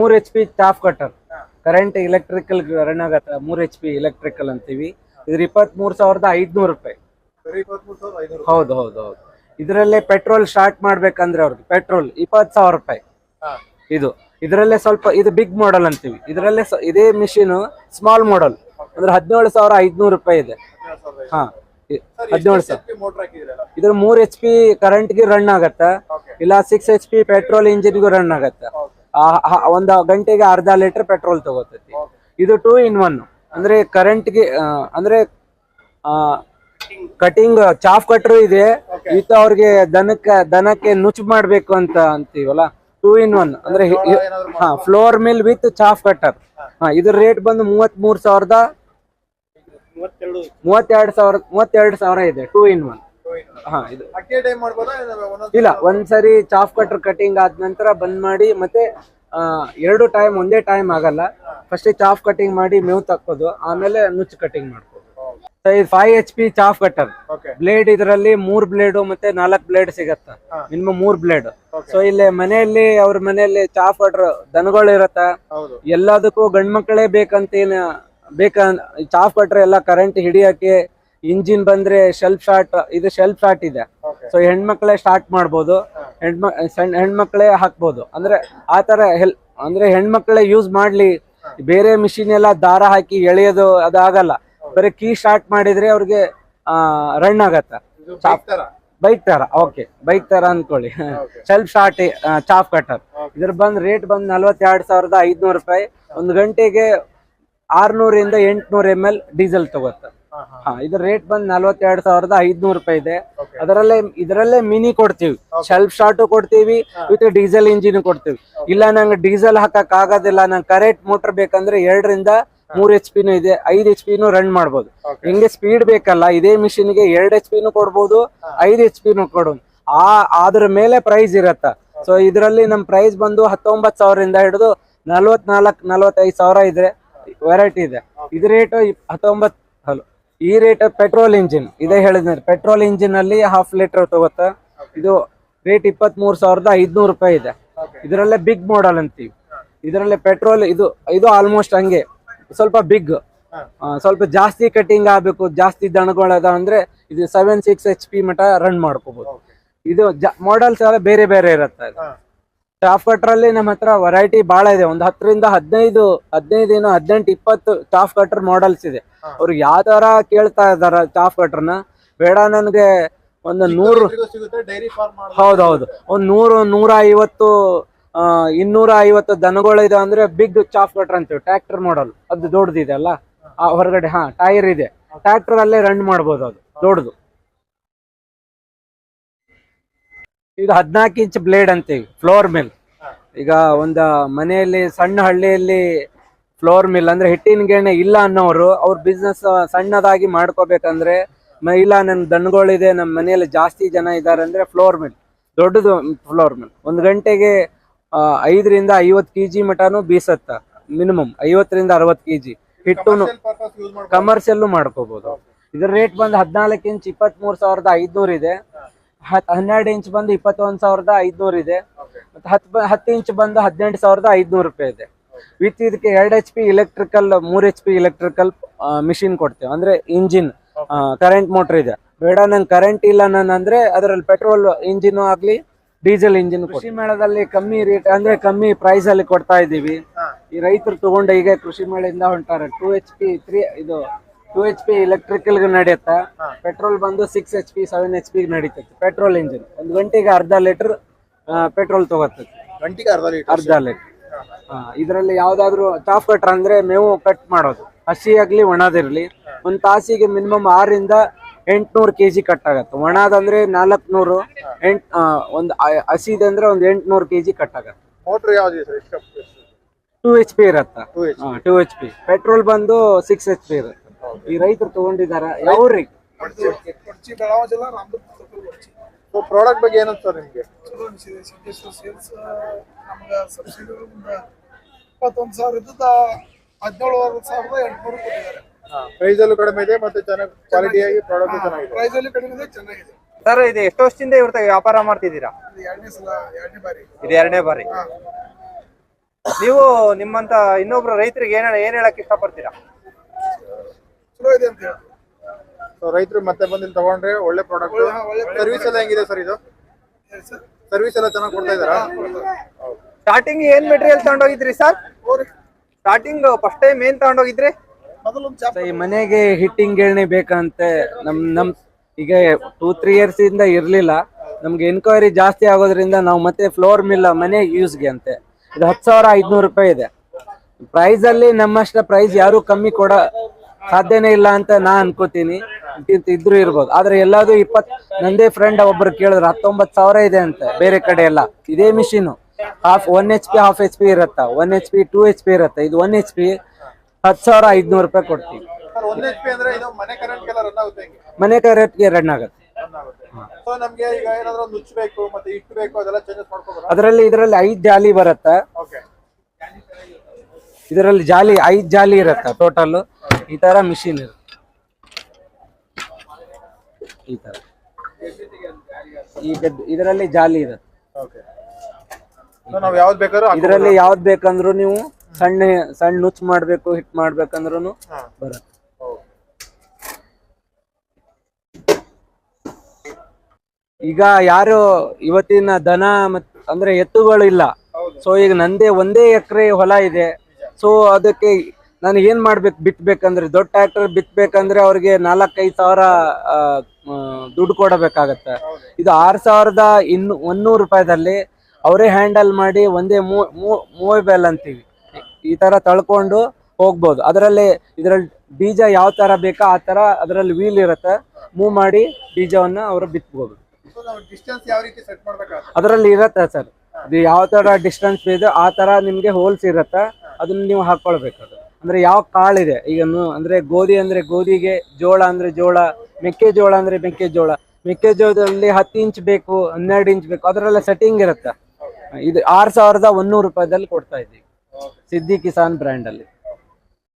ಮೂರ್ H P top cutter current electrical run ಆಗತ್ತ. ಮೂರ್ ಎಚ್ ಪಿ ಇಲೆಕ್ಟ್ರಿಕಲ್ ಅಂತೀವಿ. ಇದ್ರ ಇಪ್ಪತ್ತ್ ಮೂರ್ ಸಾವಿರದ ಐದ್ನೂರು ರೂಪಾಯಿ. ಹೌದು ಹೌದು ಹೌದು. ಇದರಲ್ಲೇ ಪೆಟ್ರೋಲ್ ಸ್ಟಾರ್ಟ್ ಮಾಡ್ಬೇಕಂದ್ರೆ ಅವ್ರದ್ದು ಪೆಟ್ರೋಲ್ ಇಪ್ಪತ್ ಸಾವಿರ ರೂಪಾಯಿ. ಇದು. ಇದರಲ್ಲೇ ಸ್ವಲ್ಪ ಇದು ಬಿಗ್ ಮಾಡೆಲ್ ಅಂತೀವಿ. ಇದರಲ್ಲೇ ಇದೇ ಮಿಷಿನ್ ಸ್ಮಾಲ್ ಮಾಡೆಲ್ ಅಂದ್ರೆ ಹದಿನೇಳು ಸಾವಿರ ಐದ್ನೂರು ರೂಪಾಯಿ ಇದೆ. ಹಾ ಹದಿನೇಳು ಸಾವಿರ. ಇದ್ರ ಮೂರ್ ಎಚ್ ಪಿ ಕರೆಂಟ್ಗೆ ರನ್ ಆಗತ್ತ. ಇಲ್ಲ ಸಿಕ್ಸ್ ಎಚ್ ಪಿ ಪೆಟ್ರೋಲ್ ಇಂಜಿನ್ಗೂ ರನ್ ಆಗತ್ತ. ಒಂದು ಗಂಟೆಗೆ ಅರ್ಧ ಲೀಟರ್ ಪೆಟ್ರೋಲ್ ತಗೋತೈತಿ. ಇದು ಟೂ ಇನ್ ಒನ್ ಅಂದ್ರೆ ಕರೆಂಟ್ಗೆ ಅಂದ್ರೆ ಕಟಿಂಗ್ ಚಾಫ್ ಕಟ್ರು ಇದೆ. ಇತ್ತು ಅವ್ರಿಗೆ ದನಕ್ಕೆ ದನಕ್ಕೆ ನುಚ್ಚು ಮಾಡ್ಬೇಕು ಅಂತ ಅಂತೀವಲ್ಲ? ಟೂ ಇನ್ ಒನ್ ಅಂದ್ರೆ ಹಿ- flour mill with chaff cutter ಹಾ. ಇದ್ರ ರೇಟ್ ಬಂದು ಮೂವತ್ ಮೂರ್ ಸಾವಿರದ ಮೂವತ್ತೆರಡು. ಮೂವತ್ತೆರಡು ಸಾವಿರ ಮೂವತ್ತೆರಡು ಸಾವಿರ ಇದೆ ಟೂ ಇನ್ ಒನ್ ಹಾ ಇದು. ಇಲ್ಲ ಒಂದ್ಸರಿ ಚಾಫ್ ಕಟ್ರ್ ಕಟಿಂಗ್ ಆದ ನಂತರ ಬಂದ್ ಮಾಡಿ ಮತ್ತೆ ಎರಡು ಟೈಮ್ ಒಂದೇ ಟೈಮ್ ಆಗಲ್ಲ. ಫಸ್ಟ್ ಚಾಫ್ ಕಟಿಂಗ್ ಮಾಡಿ ಮೇವು ತಕ್ಕೋದು ಆಮೇಲೆ ನುಚ್ಚು ಕಟಿಂಗ್ ಮಾಡ್ಕೋದು ಇದು five H P chaff cutter blade ಇದರಲ್ಲಿ ಮೂರ್ ಬ್ಲೇಡ್ ಮತ್ತೆ ನಾಲ್ಕ್ ಬ್ಲೇಡ್ ಸಿಗತ್ತ. ಮಿನಿಮಮ್ ಮೂರ್ ಬ್ಲೇಡ್. ಸೊ ಇಲ್ಲಿ ಮನೆಯಲ್ಲಿ ಅವ್ರ ಮನೆಯಲ್ಲಿ ಚಾಫ್ ಕಟ್ರ್ ದನಗಳು ಇರತ್ತ. ಎಲ್ಲದಕ್ಕೂ ಗಂಡ್ ಮಕ್ಕಳೇ ಬೇಕಂತೇನ ಬೇಕ ಚಾಫ್ ಕಟ್ರೆ ಎಲ್ಲ ಕರೆಂಟ್ ಹಿಡಿಯಕ್ಕೆ ಇಂಜಿನ್ ಬಂದ್ರೆ ಶೆಲ್ಫ್ ಶಾರ್ಟ್ ಇದು ಶೆಲ್ಫ್ ಶಾರ್ಟ್ ಇದೆ. ಸೊ ಹೆಣ್ಮಕ್ಳೆ ಸ್ಟಾರ್ಟ್ ಮಾಡ್ಬೋದು. ಹೆಣ್ಮ ಸಣ್ಣ ಹೆಣ್ಮಕ್ಳೇ ಹಾಕ್ಬೋದು. ಅಂದ್ರೆ ಆ ತರ ಹೆಲ್ ಅಂದ್ರೆ ಹೆಣ್ಮಕ್ಳೇ ಯೂಸ್ ಮಾಡ್ಲಿ. ಬೇರೆ ಮಿಷಿನ್ ಎಲ್ಲ ದಾರ ಹಾಕಿ ಎಳೆಯೋದು ಅದಾಗಲ್ಲ. ಬರೀ ಕೀ ಸ್ಟಾರ್ಟ್ ಮಾಡಿದ್ರೆ ಅವ್ರಿಗೆ ರನ್ ಆಗತ್ತ. ಬೈಕ್ ತರ? ಓಕೆ ಬೈಕ್ ತರ ಅನ್ಕೊಳ್ಳಿ. ಸೆಲ್ಫ್ ಶಾರ್ಟ್ ಚಾಫ್ ಕಟರ್ ಇದ್ರ ಬಂದ್ ರೇಟ್ ಬಂದ್ ನಲ್ವತ್ತೆರಡು ಸಾವಿರದ ಐದ್ನೂರು ರೂಪಾಯಿ. ಒಂದು ಗಂಟೆಗೆ ಆರ್ನೂರಿಂದ ಎಂಟ್ನೂರ್ ಎಂ ಎಲ್ ಡೀಸೆಲ್ ತಗೋತ ಹಾ ಇದ್ರ ರೇಟ್ ಬಂದ್ ನಲ್ವತ್ತೆರಡು ಸಾವಿರದ ಐದ್ನೂರು ರೂಪಾಯಿ ಇದೆ. ಅದರಲ್ಲೇ ಇದರಲ್ಲೇ ಮಿನಿ ಕೊಡ್ತೀವಿ. ಶೆಲ್ಫ್ ಶಾರ್ಟು ಕೊಡ್ತೀವಿ ವಿತ್ ಡೀಸೆಲ್ ಇಂಜಿನ್ ಕೊಡ್ತೀವಿ. ಇಲ್ಲ ನಂಗೆ ಡೀಸೆಲ್ ಹಾಕಕ್ ಆಗೋದಿಲ್ಲ. ನಂಗೆ ಕರೆಕ್ಟ್ ಮೋಟರ್ ಬೇಕಂದ್ರೆ ಎರಡರಿಂದ ಮೂರ್ ಎಚ್ ಪಿನೂ ಇದೆ. ಐದ್ ಎಚ್ ಪಿನೂ ರನ್ ಮಾಡ್ಬೋದು. ಹಿಂಗೆ ಸ್ಪೀಡ್ ಬೇಕಲ್ಲ ಇದೇ ಮಿಷಿನ್ಗೆ ಎರಡ್ ಎಚ್ ಪಿನೂ ಕೊಡ್ಬೋದು ಐದ್ ಎಚ್ ಪಿನೂ ಕೊಡೋದು ಆ ಅದ್ರ ಮೇಲೆ ಪ್ರೈಸ್ ಇರತ್ತ. ಸೊ ಇದರಲ್ಲಿ ನಮ್ ಪ್ರೈಸ್ ಬಂದು ಹತ್ತೊಂಬತ್ ಸಾವಿರದಿಂದ ಹಿಡಿದು ನಲ್ವತ್ನಾಲ್ಕ್ ನಲ್ವತ್ತೈದು ಸಾವಿರ ಇದೆ ವೆರೈಟಿ ಇದೆ. ಇದು ರೇಟ್ ಹತ್ತೊಂಬತ್ ಹಲೋ ಈ ರೇಟ್ ಪೆಟ್ರೋಲ್ ಇಂಜಿನ್ ಇದೇ ಹೇಳಿದ್ರೆ ಪೆಟ್ರೋಲ್ ಇಂಜಿನ್ ಅಲ್ಲಿ ಹಾಫ್ ಲೀಟರ್ ತಗೋತ ಇದು ರೇಟ್ ಇಪ್ಪತ್ತ್ ಮೂರ್ ಸಾವಿರದ ಐದ್ನೂರು ರೂಪಾಯಿ ಇದೆ. ಇದರಲ್ಲೇ ಬಿಗ್ ಮಾಡೆಲ್ ಅಂತೀವಿ. ಇದರಲ್ಲೇ ಪೆಟ್ರೋಲ್ ಇದು ಇದು ಆಲ್ಮೋಸ್ಟ್ ಹಂಗೆ ಸ್ವಲ್ಪ ಬಿಗ್ ಸ್ವಲ್ಪ ಜಾಸ್ತಿ ಕಟಿಂಗ್ ಆಗ್ಬೇಕು ಜಾಸ್ತಿ ದನಗಳದ ಅಂದ್ರೆ ಇದು ಸೆವೆನ್ ಸಿಕ್ಸ್ ಎಚ್ ಪಿ ಮಟ ರನ್ ಮಾಡ್ಕೋಬಹುದು ಇದು ಮಾಡೆಲ್ಸ್ ಎಲ್ಲ ಬೇರೆ ಬೇರೆ ಇರುತ್ತೆ. ಹಾ ಕಟರ್ ಅಲ್ಲಿ ನಮ್ಮ ಹತ್ರ ವೆರೈಟಿ ಬಹಳ ಇದೆ. ಒಂದ್ ಹತ್ತರಿಂದ ಹದಿನೈದು ಹದಿನೈದು ಏನೋ ಹದಿನೆಂಟು ಇಪ್ಪತ್ತು ಚಾಫ್ ಕಟರ್ ಮಾಡೆಲ್ಸ್ ಇದೆ. ಅವ್ರು ಅವ್ರಿಗೆ ಯಾವ ತರ ಕೇಳ್ತಾ ಇದಾರ ಚಾಫ್ ಕಟರ್ನ ಬೇಡ ನನ್ಗೆ ಒಂದು ನೂರು ಹೌದೌದು. ಒಂದ್ ನೂರು ನೂರ ಐವತ್ತು ಆ, ಇನ್ನೂರ ಐವತ್ತು ದನಗಳಿದೆ ಅಂದ್ರೆ ಬಿಗ್ ಚಾಫ್ ಕಟ್ರ್ ಅಂತೀವಿ. ಟ್ರ್ಯಾಕ್ಟರ್ ಮಾಡಲ್ ಅದು ದೊಡ್ಡದಿದೆ ಅಲ್ಲ? ಆ ಹೊರಗಡೆ ಹಾ ಟೈರ್ ಇದೆ. ಟ್ರ್ಯಾಕ್ಟರ್ ಅಲ್ಲೇ ರನ್ ಮಾಡ್ಬೋದು ಅದು. ದೊಡ್ಡದು. ಇದು ಹದಿನಾಲ್ಕು ಇಂಚ್ ಬ್ಲೇಡ್ ಅಂತೀವಿ ಫ್ಲೋರ್ ಮಿಲ್ ಈಗ ಒಂದ ಮನೆಯಲ್ಲಿ ಸಣ್ಣ ಹಳ್ಳಿಯಲ್ಲಿ ಫ್ಲೋರ್ ಮಿಲ್ ಅಂದ್ರೆ ಹಿಟ್ಟಿನ ಗೆಣೆ ಇಲ್ಲ ಅನ್ನೋರು ಅವ್ರ ಬಿಸ್ನೆಸ್ ಸಣ್ಣದಾಗಿ ಮಾಡ್ಕೋಬೇಕಂದ್ರೆ ಇಲ್ಲ ನನ್ನ ದನಗಳಿದೆ ನಮ್ಮ ಮನೆಯಲ್ಲಿ ಜಾಸ್ತಿ ಜನ ಇದ್ದಾರೆ ಅಂದ್ರೆ ಫ್ಲೋರ್ ಮಿಲ್ ದೊಡ್ಡದು ಫ್ಲೋರ್ ಮಿಲ್ ಒಂದು ಗಂಟೆಗೆ ಐದರಿಂದ ಐವತ್ತು ಕೆ ಜಿ ಮಟನು ಬೀಸತ್ತ ಮಿನಿಮಮ್ ಐವತ್ತರಿಂದ ಅರವತ್ತು ಕೆ ಜಿ ಹಿಟ್ಟು ಪರ್ಪಸ್ ಯೂಸ್ ಕಮರ್ಷಿಯಲ್ ಮಾಡ್ಕೋಬಹುದು ಇದ್ರ ರೇಟ್ ಬಂದು ಹದಿನಾಲ್ಕು ಇಂಚ್ ಇಪ್ಪತ್ತ್ ಮೂರ್ ಸಾವಿರದ ಐದ್ನೂರ್ ಇದೆ. ಹತ್- ಹನ್ನೆರಡು ಇಂಚ್ ಬಂದು ಇಪ್ಪತ್ತೊಂದ್ ಸಾವಿರದ ಐದ್ನೂರ್ ಇದೆ. ಮತ್ತೆ ಹತ್ತು ಹತ್ತು ಇಂಚ್ ಬಂದು ಹದಿನೆಂಟು ಸಾವಿರದ ಐದ್ನೂರು ರೂಪಾಯಿ ಇದೆ. ವಿತ್ ಇದಕ್ಕೆ ಎರಡು ಎಚ್ ಪಿ ಇಲೆಕ್ಟ್ರಿಕಲ್ ಮೂರ್ ಎಚ್ ಪಿ ಇಲೆಕ್ಟ್ರಿಕಲ್ ಮಿಷಿನ್ ಕೊಡ್ತೇವೆ. ಅಂದ್ರೆ ಇಂಜಿನ್ ಕರೆಂಟ್ ಮೋಟರ್ ಇದೆ. ಬೇಡ ನಂಗೆ ಕರೆಂಟ್ ಇಲ್ಲ ನಾನು ಅಂದ್ರೆ ಅದರಲ್ಲಿ ಪೆಟ್ರೋಲ್ ಇಂಜಿನ್ ಆಗ್ಲಿ ಡೀಸೆಲ್ ಇಂಜಿನ್ ಕೃಷಿ ಮೇಳದಲ್ಲಿ ಕಮ್ಮಿ ರೇಟ್ ಅಂದ್ರೆ ಕಮ್ಮಿ ಪ್ರೈಸ್ ಅಲ್ಲಿ ಕೊಡ್ತಾ ಇದೀವಿ ಈ ರೈತರು ತಗೊಂಡ ಈಗ ಕೃಷಿ ಮೇಳದಿಂದ ಹೊಂಟಾರೆ. ಟೂ ಎಚ್ ಪಿ ತ್ರೀ ಇದು ಟೂ ಎಚ್ ಪಿ ಎಲೆಕ್ಟ್ರಿಕಲ್ ನಡೆಯುತ್ತೆ. ಪೆಟ್ರೋಲ್ ಬಂದು six H P seven H P ನಡೀತೈತೆ. Petrol engine ಒಂದು ಗಂಟೆಗೆ ಅರ್ಧ ಲೀಟರ್ ಪೆಟ್ರೋಲ್ ತಗೋತೈತೆ. ಗಂಟಿಗೆ ಅರ್ಧ ಲೀಟರ್ ಅರ್ಧ ಲೀಟರ್ ಇದರಲ್ಲಿ ಯಾವ್ದಾದ್ರು ಚಾಫ್ ಕಟ್ರ್ ಅಂದ್ರೆ ಮೇವು ಕಟ್ ಮಾಡೋದು. ಹಸಿ ಆಗ್ಲಿ ಒಣದಿರ್ಲಿ ಒಂದ್ ತಾಸಿಗೆ ಮಿನಿಮಮ್ ಆರಿಂದ ಎಂಟ್ನೂರು ಕೆ ಜಿ ಕಟ್ ಆಗತ್ತೆ. ಒಣದಂದ್ರೆ ನಾಲ್ಕುನೂರು ಎಂಟ್ ಒಂದ್ ಹಸಿದಂದ್ರೆ ಒಂದ್ ಎಂಟ್ನೂರು ಕೆ ಜಿ ಕಟ್ ಆಗತ್ತೆ. ಮೋಟರ್ ಯಾವ್ದು ಟೂ ಎಚ್ ಪಿ ಇರತ್ತ. ಟೂ ಎಚ್ ಪಿ ಪೆಟ್ರೋಲ್ ಬಂದು ಸಿಕ್ಸ್ ಎಚ್ ಪಿ ಇರುತ್ತೆ. ಈ ರೈತರು ತಗೊಂಡಿದಾರ ಯಾವ್ರಿ? ಕೊಡ್ಚಿ ಬೆಳಗಾವಿ ಜಿಲ್ಲಾ ರಾಮದುರ್ಗ ತಾಲೂಕು ಕೊಡ್ಚಿ ಸೊ ಪ್ರಾಡಕ್ಟ್ ಬಗ್ಗೆ ಏನಂತ ಸರ್ ನಿಮ್ಗೆ? ಚಲೋ ಅನಿಸಿದೆ ಸಿದ್ದೇಶ್ವರ ಸೇಲ್ಸ್ ನಮ್ಗೆ ಸಬ್ಸಿಡಿ ಒಂದು ಇಪ್ಪತ್ತೊಂದು ಸಾವಿರ ಇದ್ದದ ಹದಿನೇಳು ಸಾವಿರದ ಎಂಟುನೂರು ಕೊಟ್ಟಿದ್ದಾರೆ. ಪ್ರೈಸ್ ಅಲ್ಲೂ ಕಡಿಮೆ ಇದೆ ಮತ್ತೆ ಚೆನ್ನಾಗಿ ಕ್ವಾಲಿಟಿಯಾಗಿ ಪ್ರಾಡಕ್ಟ್ ಚೆನ್ನಾಗಿದೆ. ಪ್ರೈಸ್ ಅಲ್ಲಿ ಕಡಿಮೆ ಇದೆ ಚೆನ್ನಾಗಿದೆ. ಸರ್ ಇದು ಎಷ್ಟು ವರ್ಷದಿಂದ ಇವ್ರ ವ್ಯಾಪಾರ ಮಾಡ್ತಿದ್ದೀರಾ? ಇದು ಎರಡನೇ ಸಲ ಎರಡನೇ ಬಾರಿ. ಇದು ಎರಡನೇ ಬಾರಿ. ನೀವು ನಿಮ್ಮಂತ ಇನ್ನೊಬ್ರು ರೈತರಿಗೆ ಏನ್ ಏನ್ ಹೇಳಕ್ ಇಷ್ಟಪಡ್ತೀರಾ? ಚಲೋ ಇದೆ ಅಂತ ಸೊ ರೈತರು ಮತ್ತೆ ಬಂದು ಇಲ್ಲಿ ತಗೊಂಡ್ರೆ ಒಳ್ಳೆ ಪ್ರಾಡಕ್ಟ್ ಒಳ್ಳೆ ಸರ್ವಿಸ್ ಎಲ್ಲ ಹೆಂಗಿದೆ ಸರ್ ಇದು? ಹೇಳಿ ಸರ್ ಸರ್ವಿಸ್ ಎಲ್ಲ ಚೆನ್ನಾಗಿ ಕೊಡ್ತಾ ಇದಾರಾ ಸ್ಟಾರ್ಟಿಂಗ್ ಏನ್ ಮೆಟೀರಿಯಲ್ ತಗೊಂಡೋಗಿದ್ರಿ ಸರ್ ಸ್ಟಾರ್ಟಿಂಗ್ ಫಸ್ಟ್ ಟೈಮ್ ಏನ್ ತಗೊಂಡೋಗಿದ್ರಿ? ಮೊದಲೊಂದು ಚಾಪ್. ಈ ಮನೆಗೆ ಹಿಟ್ಟಿಂಗ್ ಗಿರಣಿ ಬೇಕಂತೆ. ನಮ್ ನಮ್ ಈಗ ಟೂ ತ್ರೀ ಇಯರ್ಸ್ ಇಂದ ಇರ್ಲಿಲ್ಲ. ನಮ್ಗೆ ಎನ್ಕ್ವೈರಿ ಜಾಸ್ತಿ ಆಗೋದ್ರಿಂದ ನಾವು ಮತ್ತೆ ಫ್ಲೋರ್ ಮಿಲ್ ಮನೆ ಯೂಸ್ಗೆ ಅಂತೆ. ಇದು ಹತ್ತು ಸಾವಿರ ಐದ್ನೂರು ರೂಪಾಯಿ ಇದೆ. ಪ್ರೈಸ್ ಅಲ್ಲಿ ನಮ್ಮಷ್ಟ ಪ್ರೈಸ್ ಯಾರು ಕಮ್ಮಿ ಕೊಡ ಸಾಧ್ಯನೇ ಇಲ್ಲ ಅಂತ ನಾ ಅನ್ಕೋತೀನಿ. ಇದ್- ಇದ್ರು ಇರ್ಬೋದು. ಆದ್ರೆ ಎಲ್ಲಾದ್ರು ಇಪ್ಪತ್ ನಂದೇ ಫ್ರೆಂಡ್ ಒಬ್ರು ಕೇಳಿದ್ರು ಹತ್ತೊಂಬತ್ ಸಾವಿರ ಇದೆ ಅಂತ ಬೇರೆ ಕಡೆ ಎಲ್ಲ. ಇದೇ machine half one H P half H P ಇರತ್ತ? One H P two H P ಇರತ್ತೆ? ಇದು ಒನ್ ಎಚ್ ಪಿ ಹತ್ತು ಸಾವಿರ ಐದ್ನೂರು ರೂಪಾಯಿ ಕೊಡ್ತೀವಿ. ಮನೆ ಕರೆಂಟ್ ಎಲ್ಲ ರನ್ ಆಗುತ್ತೆ ಅದರಲ್ಲಿ ಇದರಲ್ಲಿ ಐದ್ ಜಾಲಿ ಬರುತ್ತೆ? ಇದರಲ್ಲಿ ಜಾಲಿ ಐದ್ ಜಾಲಿ ಇರುತ್ತೆ ಟೋಟಲ್ ಈ ತರ ಮಿಷಿನ್ ಇರುತ್ತೆ. ಈ ತರ. ಇದರಲ್ಲಿ ಜಾಲಿ ಇರುತ್ತೆ. ಇದರಲ್ಲಿ ಯಾವ್ದ್ ಬೇಕಂದ್ರು ನೀವು ಸಣ್ಣ ಸಣ್ಣ ನುಚ್ಚ ಮಾಡ್ಬೇಕು ಹಿಟ್ ಮಾಡ್ಬೇಕಂದ್ರು ಬರತ್ತೆ. ಈಗ ಯಾರು ಇವತ್ತಿನ ದನ ಮತ್ ಅಂದ್ರೆ ಎತ್ತುಗಳು ಇಲ್ಲ. ಸೊ ಈಗ ನಂದೇ ಒಂದೇ ಎಕರೆ ಹೊಲ ಇದೆ. ಸೊ ಅದಕ್ಕೆ ನಾನು ಏನ್ ಮಾಡ್ಬೇಕು ಬಿತ್ಬೇಕಂದ್ರೆ ದೊಡ್ಡ ಟ್ರ್ಯಾಕ್ಟರ್ ಬಿತ್ಬೇಕಂದ್ರೆ ಅವ್ರಿಗೆ ನಾಲ್ಕೈದು ಸಾವಿರ ದುಡ್ಡು ಕೊಡಬೇಕಾಗತ್ತೆ. ಇದು ಆರ್ ಸಾವಿರದ ಇನ್ನು ಒನ್ನೂರು ರೂಪಾಯಿದಲ್ಲಿ ಅವರೇ ಹ್ಯಾಂಡಲ್ ಮಾಡಿ ಒಂದೇ ಮೂವೇಬಲ್ ಅಂತೀವಿ. ಈ ತರ ತಳ್ಕೊಂಡು ಹೋಗ್ಬೋದು. ಅದರಲ್ಲಿ ಇದರಲ್ಲಿ ಬೀಜ ಯಾವ ತರ ಬೇಕಾ ಆ ತರ ಅದರಲ್ಲಿ ವೀಲ್ ಇರುತ್ತೆ. ಮೂವ್ ಮಾಡಿ ಬೀಜವನ್ನ ಅವರು ಬಿತ್ಬೋದು. ಅದರಲ್ಲಿ ಇರತ್ತೆ ಸರ್. ಇದು ಯಾವ ತರ ಡಿಸ್ಟೆನ್ಸ್ ಇದೆ ಆ ತರ ನಿಮ್ಗೆ ಹೋಲ್ಸ್ ಇರತ್ತೆ. ಅದನ್ನ ನೀವು ಹಾಕೊಳ್ಬೇಕು ಅದು ಅಂದ್ರೆ ಯಾವ ಕಾಳಿದೆ? ಈಗ ಅಂದ್ರೆ ಗೋಧಿ ಅಂದ್ರೆ ಗೋಧಿಗೆ ಜೋಳ ಅಂದ್ರೆ ಜೋಳ ಮೆಕ್ಕೆಜೋಳ ಅಂದ್ರೆ ಮೆಕ್ಕೆಜೋಳ ಮೆಕ್ಕೆಜೋಳದಲ್ಲಿ ಹತ್ತು ಇಂಚ್ ಬೇಕು, ಹನ್ನೆರಡು ಇಂಚ್ ಬೇಕು ಅದರೆಲ್ಲ ಸೆಟ್ಟಿಂಗ್ ಇರುತ್ತೆ. ಇದು ಆರ್ ಸಾವಿರದ ಒನ್ನೂರು ರೂಪಾಯಿದಲ್ಲಿ ಕೊಡ್ತಾ ಇದ್ದೀವಿ. ಸಿದ್ದಿ ಕಿಸಾನ್ ಬ್ರ್ಯಾಂಡ್ ಅಲ್ಲಿ